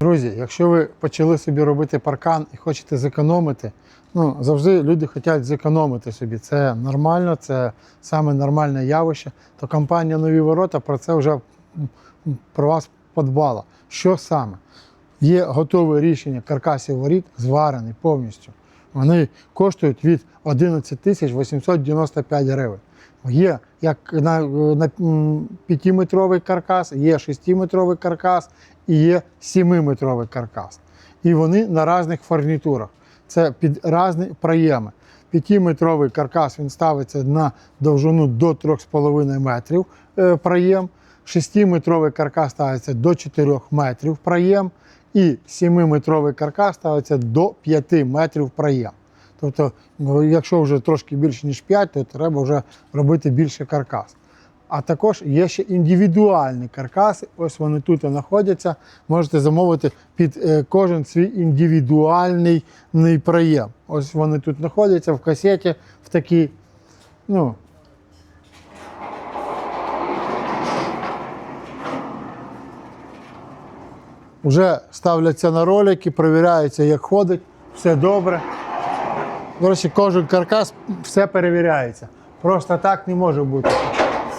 Друзі, якщо ви почали собі робити паркан і хочете зекономити, ну завжди люди хочуть зекономити собі. Це нормально, це саме нормальне явище. То компанія Нові ворота про це вже про вас подбала. Що саме? Є готове рішення каркасів воріт, зварений повністю. Вони коштують від 11 тисяч 895 гривень. Є як на, на 5-метровий каркас, є 6-метровий каркас і є 7-метровий каркас. І вони на різних фурнітурах. Це під різні проєми. 5-метровий каркас він ставиться на довжину до 3,5 метрів е, проєм. 6-метровий каркас ставиться до 4 метрів проєм. І 7-метровий каркас ставиться до 5 метрів проєм. Тобто, ну, якщо вже трошки більше, ніж 5, то треба вже робити більше каркас. А також є ще індивідуальні каркаси. Ось вони тут знаходяться. Можете замовити під е, кожен свій індивідуальний проєм. Ось вони тут знаходяться в касеті, в такій. Ну, вже ставляться на ролики, перевіряється, як ходить, все добре. Речі, кожен каркас все перевіряється. Просто так не може бути.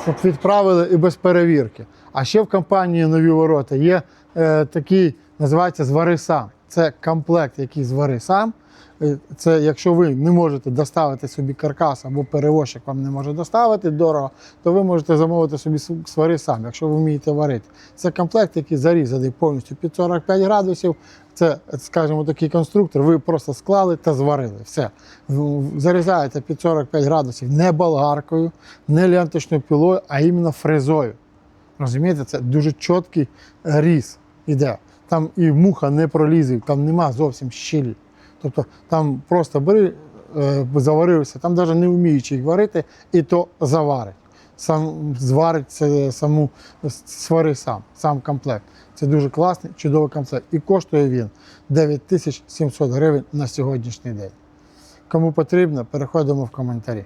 Щоб відправили і без перевірки. А ще в компанії Нові ворота є е, такий, називається Звари сам. Це комплект, який звари сам. Е, Це якщо ви не можете доставити собі каркас або перевозчик вам не може доставити дорого, то ви можете замовити собі свари сам, якщо ви вмієте варити. Це комплект, який зарізаний повністю під 45 градусів. Це, скажімо, такий конструктор, ви просто склали та зварили. Все. Зарізаєте під 45 градусів не болгаркою, не ленточною пілою, а іменно фрезою. Розумієте, це дуже чіткий різ іде. Там і муха не пролізе, там нема зовсім щілі. Тобто там просто бери, е, заварився, там навіть не вміючи їх варити, і то заварить. Сам зварить це саму свари сам, сам комплект. Це дуже класний, чудовий комплект. І коштує він 9700 гривень на сьогоднішній день. Кому потрібно, переходимо в коментарі.